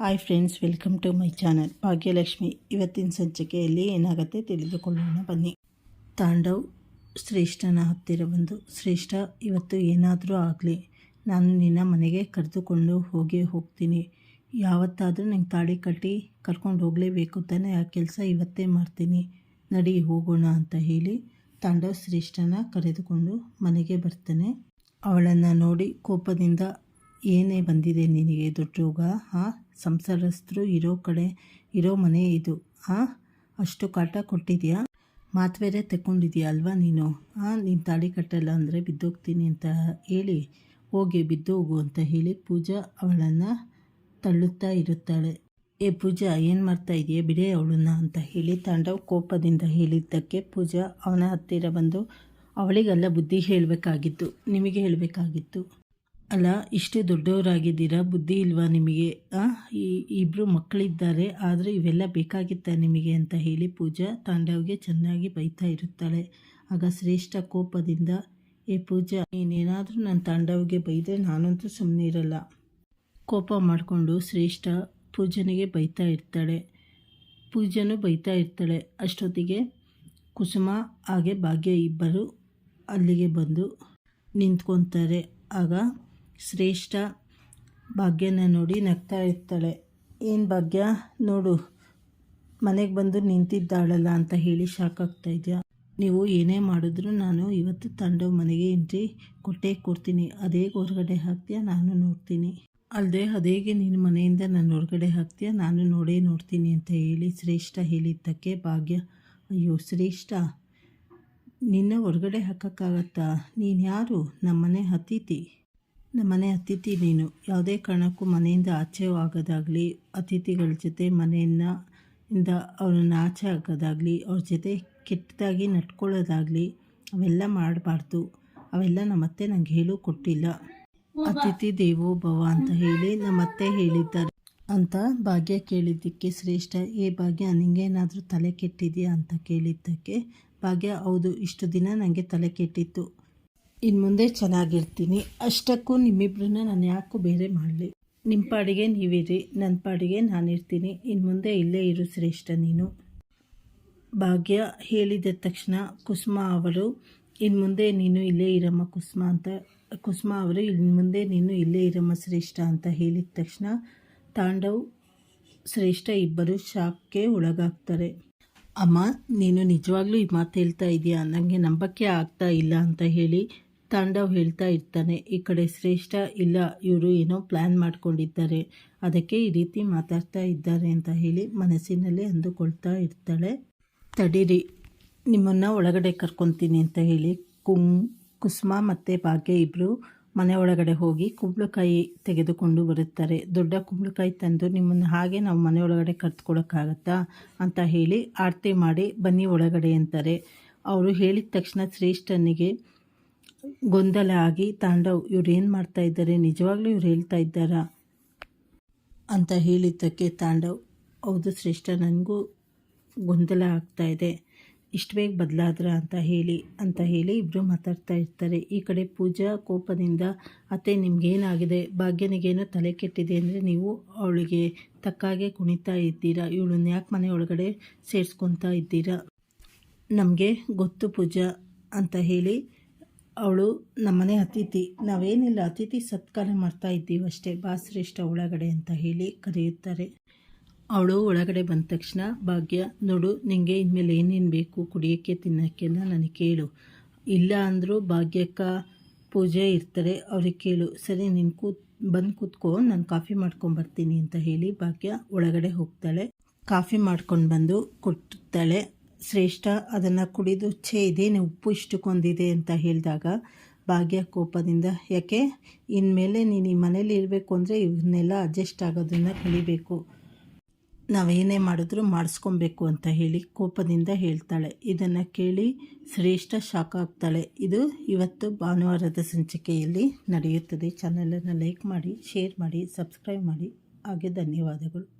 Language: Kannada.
Hi friends welcome to my channel Bhagyalakshmi, ಇವತ್ತಿನ ಸಂಚಿಕೆಯಲ್ಲಿ ಏನಾಗುತ್ತೆ ತಿಳಿದುಕೊಳ್ಳೋಣ. ಬನ್ನಿ. ತಾಂಡವ್ ಶ್ರೇಷ್ಠನ ಹತ್ತಿರ ಬಂದು, ಶ್ರೇಷ್ಠ, ಇವತ್ತು ಏನಾದರೂ ಆಗಲಿ. ನಾನು ನಿನ್ನ ಮನೆಗೆ ಕರೆದುಕೊಂಡು ಹೋಗೇ ಹೋಗ್ತೀನಿ. ಯಾವತ್ತಾದರೂ ನಂಗೆ ತಾಳಿ ಕಟ್ಟಿ ಕರ್ಕೊಂಡು ಹೋಗಲೇಬೇಕು ತಾನೇ. ಆ ಕೆಲಸ ಇವತ್ತೇ ಮಾಡ್ತೀನಿ. ನಡಿ ಹೋಗೋಣ ಅಂತ ಹೇಳಿ ತಾಂಡವ್ ಶ್ರೇಷ್ಠನ ಕರೆದುಕೊಂಡು ಮನೆಗೆ ಬರ್ತಾನೆ. ಅವಳನ್ನು ನೋಡಿ ಕೋಪದಿಂದ, ಏನೇ ಬಂದಿದೆ ನಿನಗೆ ದೊಡ್ಡ ಹಾಂ? ಸಂಸಾರಸ್ಥರು ಇರೋ ಕಡೆ, ಇರೋ ಮನೆ ಇದು. ಆ, ಅಷ್ಟು ಕಾಟ ಕೊಟ್ಟಿದೆಯಾ? ಮಾತ್ವೇರೆ ಬೇರೆ ಅಲ್ವಾ ನೀನು? ಆ, ನೀನು ತಾಳಿ ಕಟ್ಟಲ್ಲ ಅಂದರೆ ಬಿದ್ದೋಗ್ತೀನಿ ಅಂತ ಹೇಳಿ, ಹೋಗಿ ಬಿದ್ದು ಹೋಗು ಅಂತ ಹೇಳಿ ಪೂಜಾ ಅವಳನ್ನು ತಳ್ಳುತ್ತಾ ಇರುತ್ತಾಳೆ. ಏ ಪೂಜಾ, ಏನು ಮಾಡ್ತಾ ಇದೆಯಾ? ಬಿಡೇ ಅವಳನ್ನ ಅಂತ ಹೇಳಿ ತಾಂಡವ್ ಕೋಪದಿಂದ ಹೇಳಿದ್ದಕ್ಕೆ ಪೂಜಾ ಅವನ ಹತ್ತಿರ ಬಂದು, ಅವಳಿಗೆಲ್ಲ ಬುದ್ಧಿ ಹೇಳಬೇಕಾಗಿತ್ತು ನಿಮಗೆ ಹೇಳಬೇಕಾಗಿತ್ತು ಅಲ್ಲ, ಇಷ್ಟೇ ದೊಡ್ಡವರಾಗಿದ್ದೀರಾ? ಬುದ್ಧಿ ಇಲ್ವಾ ನಿಮಗೆ? ಇಬ್ಬರು ಮಕ್ಕಳಿದ್ದಾರೆ, ಆದರೆ ಇವೆಲ್ಲ ಬೇಕಾಗಿತ್ತ ನಿಮಗೆ ಅಂತ ಹೇಳಿ ಪೂಜಾ ತಾಂಡವ್ಗೆ ಚೆನ್ನಾಗಿ ಬೈತಾ ಇರುತ್ತಾಳೆ. ಆಗ ಶ್ರೇಷ್ಠ ಕೋಪದಿಂದ, ಏ ಪೂಜಾ, ನೀನೇನಾದರೂ ನನ್ನ ತಾಂಡವ್ಗೆ ಬೈದರೆ ನಾನಂತೂ ಸುಮ್ಮನೆ ಇರಲ್ಲ. ಕೋಪ ಮಾಡಿಕೊಂಡು ಶ್ರೇಷ್ಠ ಪೂಜನಿಗೆ ಬೈತಾ ಇರ್ತಾಳೆ. ಪೂಜನೂ ಬೈತಾ ಇರ್ತಾಳೆ. ಅಷ್ಟೊತ್ತಿಗೆ ಕುಸುಮ, ಹಾಗೆ ಭಾಗ್ಯ ಇಬ್ಬರು ಅಲ್ಲಿಗೆ ಬಂದು ನಿಂತ್ಕೊತಾರೆ. ಆಗ ಶ್ರೇಷ್ಠ ಭಾಗ್ಯನ ನೋಡಿ ನಗ್ತಾ ಇರ್ತಾಳೆ. ಏನು ಭಾಗ್ಯ? ನೋಡು, ಮನೆಗೆ ಬಂದು ನಿಂತಿದ್ದಾಳಲ್ಲ ಅಂತ ಹೇಳಿ ಶಾಕ್ ಆಗ್ತಾ ಇದೆಯಾ? ನೀವು ಏನೇ ಮಾಡಿದ್ರು ನಾನು ಇವತ್ತು ತಂಡವ್ ಮನೆಗೆ ಎಂಟ್ರಿ ಕೊಟ್ಟೇ ಕೊಡ್ತೀನಿ. ಅದೇ ಹೊರಗಡೆ ಹಾಕ್ತೀಯ? ನಾನು ನೋಡ್ತೀನಿ. ಅಲ್ಲದೆ ಅದೇಗೆ ನಿನ್ನ ಮನೆಯಿಂದ ನಾನು ಹೊರಗಡೆ ಹಾಕ್ತೀಯ? ನಾನು ನೋಡೇ ನೋಡ್ತೀನಿ ಅಂತ ಹೇಳಿ ಶ್ರೇಷ್ಠ ಹೇಳಿದ್ದಕ್ಕೆ ಭಾಗ್ಯ, ಅಯ್ಯೋ, ಶ್ರೇಷ್ಠ, ನಿನ್ನ ಹೊರಗಡೆ ಹಾಕೋಕ್ಕಾಗತ್ತಾ? ನೀನು ಯಾರು? ನಮ್ಮನೆ ಅತಿಥಿ. ನಮ್ಮನೆ ಅತಿಥಿ ನೀನು. ಯಾವುದೇ ಕಾರಣಕ್ಕೂ ಮನೆಯಿಂದ ಆಚೆ ಆಗೋದಾಗಲಿ ಅತಿಥಿಗಳ ಜೊತೆ ಮನೆಯನ್ನ ಇಂದ ಅವ್ರನ್ನ ಆಚೆ ಆಗೋದಾಗಲಿ ಅವ್ರ ಜೊತೆ ಕೆಟ್ಟದಾಗಿ ನಟ್ಕೊಳ್ಳೋದಾಗಲಿ ಅವೆಲ್ಲ ಮಾಡಬಾರ್ದು. ಅವೆಲ್ಲ ನಮ್ಮತ್ತೆ ನಂಗೆ ಹೇಳು ಕೊಟ್ಟಿಲ್ಲ. ಅತಿಥಿ ದೇವೋ ಭವ ಅಂತ ಹೇಳಿ ನಮ್ಮತ್ತೆ ಹೇಳಿದ್ದಾರೆ ಅಂತ ಭಾಗ್ಯ ಕೇಳಿದ್ದಕ್ಕೆ ಶ್ರೇಷ್ಠ, ಏ ಭಾಗ್ಯ ನಿಂಗೇನಾದರೂ ತಲೆ ಕೆಟ್ಟಿದೆಯಾ? ಅಂತ ಕೇಳಿದ್ದಕ್ಕೆ ಭಾಗ್ಯ, ಹೌದು, ಇಷ್ಟು ದಿನ ನನಗೆ ತಲೆ ಕೆಟ್ಟಿತ್ತು. ಇನ್ನು ಮುಂದೆ ಚೆನ್ನಾಗಿರ್ತೀನಿ. ಅಷ್ಟಕ್ಕೂ ನಿಮ್ಮಿಬ್ಬರನ್ನ ನಾನು ಯಾಕೂ ಬೇರೆ ಮಾಡಲಿ. ನಿಮ್ಮ ಪಾಡಿಗೆ ನೀವಿರಿ ನನ್ನ ಪಾಡಿಗೆ ನಾನಿರ್ತೀನಿ. ಇನ್ನು ಮುಂದೆ ಇಲ್ಲೇ ಇರು ಶ್ರೇಷ್ಠ ನೀನು. ಭಾಗ್ಯ ಹೇಳಿದ ತಕ್ಷಣ ಕುಸುಮ ಅವರು ಇನ್ನು ಮುಂದೆ ನೀನು ಇಲ್ಲೇ ಇರಮ್ಮ ಕುಸುಮ ಅಂತ, ಕುಸುಮ ಅವರು ಇನ್ನು ಮುಂದೆ ನೀನು ಇಲ್ಲೇ ಇರಮ್ಮ ಶ್ರೇಷ್ಠ ಅಂತ ಹೇಳಿದ ತಕ್ಷಣ ತಾಂಡವ್, ಶ್ರೇಷ್ಠ ಇಬ್ಬರು ಶಾಕ್ಗೆ ಒಳಗಾಗ್ತಾರೆ. ಅಮ್ಮ, ನೀನು ನಿಜವಾಗ್ಲೂ ಈ ಮಾತು ಹೇಳ್ತಾ ಇದೆಯಾ? ನನಗೆ ನಂಬಕ್ಕೆ ಆಗ್ತಾ ಇಲ್ಲ ಅಂತ ಹೇಳಿ ತಾಂಡವ್ ಹೇಳ್ತಾ ಇರ್ತಾನೆ, ಈ ಕಡೆ ಶ್ರೇಷ್ಠ ಇಲ್ಲ, ಇವರು ಏನೋ ಪ್ಲ್ಯಾನ್ ಮಾಡ್ಕೊಂಡಿದ್ದಾರೆ, ಅದಕ್ಕೆ ಈ ರೀತಿ ಮಾತಾಡ್ತಾ ಇದ್ದಾರೆ ಅಂತ ಹೇಳಿ ಮನಸ್ಸಿನಲ್ಲಿ ಅಂದುಕೊಳ್ತಾ ಇರ್ತಾಳೆ. ತಡೀರಿ, ನಿಮ್ಮನ್ನು ಒಳಗಡೆ ಕರ್ಕೊತೀನಿ ಅಂತ ಹೇಳಿ ಕುಂ, ಕುಸುಮ ಮತ್ತು ಭಾಗ್ಯ ಇಬ್ಬರು ಮನೆ ಒಳಗಡೆ ಹೋಗಿ ಕುಂಬಳಕಾಯಿ ತೆಗೆದುಕೊಂಡು ಬರುತ್ತಾರೆ. ದೊಡ್ಡ ಕುಂಬಳಕಾಯಿ ತಂದು ನಿಮ್ಮನ್ನು ಹಾಗೆ ನಾವು ಮನೆ ಒಳಗಡೆ ಕರ್ತ್ಕೊಳಕ್ಕಾಗತ್ತಾ ಅಂತ ಹೇಳಿ ಆರತಿ ಮಾಡಿ ಬನ್ನಿ ಒಳಗಡೆ ಅಂತಾರೆ. ಅವರು ಹೇಳಿದ ತಕ್ಷಣ ಶ್ರೇಷ್ಠನಿಗೆ ಗೊಂದಲ ಆಗಿ ತಾಂಡವ್ ಇವ್ರು ಏನು ಮಾಡ್ತಾ ಇದ್ದಾರೆ? ನಿಜವಾಗ್ಲೂ ಇವ್ರು ಹೇಳ್ತಾ ಇದ್ದಾರಾ? ಅಂತ ಹೇಳಿದ್ದಕ್ಕೆ ತಾಂಡವ್, ಹೌದು ಶ್ರೇಷ್ಠ ನನಗೂ ಗೊಂದಲ ಆಗ್ತಾ ಇದೆ. ಇಷ್ಟು ಬೇಗ ಬದಲಾದ್ರ? ಅಂತ ಹೇಳಿ ಅಂತ ಹೇಳಿ ಇಬ್ಬರು ಮಾತಾಡ್ತಾ ಇರ್ತಾರೆ. ಈ ಕಡೆ ಪೂಜಾ ಕೋಪದಿಂದ, ಅತ್ತೆ, ನಿಮಗೇನಾಗಿದೆ? ಭಾಗ್ಯನಿಗೇನೋ ತಲೆ ಕೆಟ್ಟಿದೆ ಅಂದರೆ ನೀವು ಅವಳಿಗೆ ತಕ್ಕಾಗೆ ಕುಣಿತಾ ಇದ್ದೀರಾ? ಇವಳನ್ನ ಯಾಕೆ ಮನೆ ಒಳಗಡೆ ಸೇರಿಸ್ಕೊತಾ ಇದ್ದೀರಾ? ನಮಗೆ ಗೊತ್ತು ಪೂಜಾ, ಅಂತ ಹೇಳಿ ಅವಳು ನಮ್ಮನೆ ಅತಿಥಿ. ನಾವೇನಿಲ್ಲ, ಅತಿಥಿ ಸತ್ಕಾರ ಮಾಡ್ತಾ ಇದ್ದೀವಿ ಅಷ್ಟೇ. ಒಳಗಡೆ ಅಂತ ಹೇಳಿ ಕರೆಯುತ್ತಾರೆ. ಅವಳು ಒಳಗಡೆ ಬಂದ ತಕ್ಷಣ, ಭಾಗ್ಯ, ನೋಡು ನಿಮಗೆ ಇನ್ಮೇಲೆ ಏನೇನು ಬೇಕು ಕುಡಿಯೋಕ್ಕೆ ತಿನ್ನೋಕ್ಕೆಲ್ಲ ನನಗೆ ಕೇಳು. ಇಲ್ಲ ಅಂದರೂ ಭಾಗ್ಯಕ್ಕ ಪೂಜೆ ಇರ್ತಾರೆ, ಅವ್ರಿಗೆ ಕೇಳು. ಸರಿ, ನೀನು ಕೂತ್, ಬಂದು ಕೂತ್ಕೋ, ನಾನು ಕಾಫಿ ಮಾಡ್ಕೊಂಬರ್ತೀನಿ ಅಂತ ಹೇಳಿ ಭಾಗ್ಯ ಒಳಗಡೆ ಹೋಗ್ತಾಳೆ. ಕಾಫಿ ಮಾಡ್ಕೊಂಡು ಬಂದು ಕೊಟ್ಟಿರ್ತಾಳೆ ಶ್ರೇಷ್ಠ, ಅದನ್ನು ಕುಡಿದು ಛೇ, ಇದೇನು ಉಪ್ಪು ಇಷ್ಟಕ್ಕೊಂದಿದೆ ಅಂತ ಹೇಳಿದಾಗ ಭಾಗ್ಯ ಕೋಪದಿಂದ, ಯಾಕೆ? ಇನ್ಮೇಲೆ ನೀನು ಈ ಮನೇಲಿ ಇರಬೇಕು ಅಂದರೆ ಇವನ್ನೆಲ್ಲ ಅಡ್ಜಸ್ಟ್ ಆಗೋದನ್ನು ಕಲಿಬೇಕು. ನಾವೇನೇ ಮಾಡಿದ್ರೂ ಮಾಡಿಸ್ಕೊಬೇಕು ಅಂತ ಹೇಳಿ ಕೋಪದಿಂದ ಹೇಳ್ತಾಳೆ. ಇದನ್ನು ಕೇಳಿ ಶ್ರೇಷ್ಠ ಶಾಕ್ ಆಗ್ತಾಳೆ. ಇದು ಇವತ್ತು ಭಾನುವಾರದ ಸಂಚಿಕೆಯಲ್ಲಿ ನಡೆಯುತ್ತದೆ. ಚಾನಲನ್ನು ಲೈಕ್ ಮಾಡಿ ಶೇರ್ ಮಾಡಿ ಸಬ್ಸ್ಕ್ರೈಬ್ ಮಾಡಿ. ಹಾಗೆ ಧನ್ಯವಾದಗಳು.